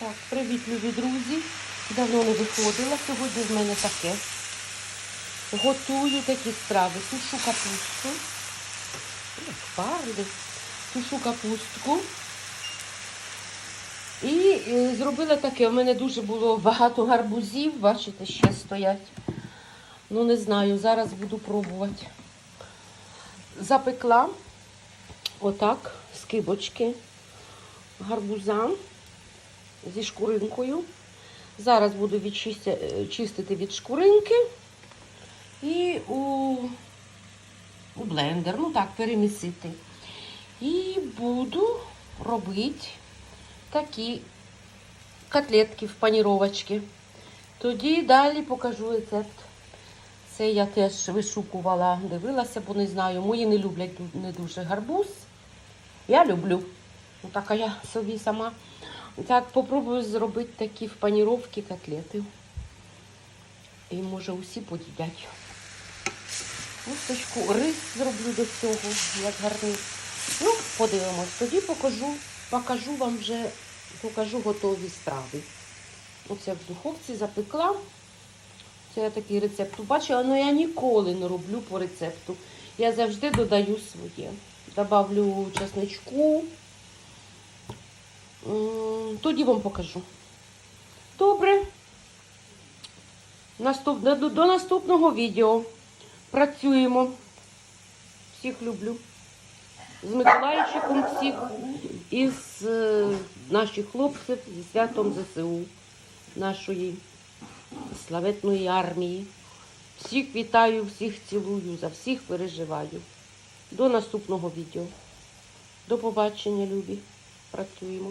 Так, привіт, любі друзі. Давно не виходила. Сьогодні в мене таке. Готую такі страви. Тушу капусту. Як Парди. Тушу капустку. І е, зробила таке. У мене дуже було багато гарбузів. Бачите, ще стоять. Ну, не знаю, зараз буду пробувати. Запекла отак скибочки гарбуза зі шкуринкою. Зараз буду чистити від шкуринки і у, у блендер, ну так, перемісити. І буду робити такі котлетки в паніровочки. Тоді далі покажу рецепт. Це я теж вишукувала, дивилася, бо не знаю. Мої не люблять не дуже гарбуз. Я люблю. Ну, така я собі сама. Так, попробую зробити такі в паніровки котлети. І може усі поїдять. Кусточку, рис зроблю до цього, як гарний. Ну, подивимось. Тоді покажу, покажу вам вже, покажу готові страви. Оце в духовці запекла. Це я такий рецепт бачила, але я ніколи не роблю по рецепту. Я завжди додаю своє. Добавлю чесничку. Тоді вам покажу. Добре. Наступ... До, наступного відео. Працюємо. Всіх люблю. З Миколайчиком всіх і з е, наших хлопців зі святом ЗСУ нашої славетної армії. Всіх вітаю, всіх цілую, за всіх переживаю. До наступного відео. До побачення, любі. Працюємо.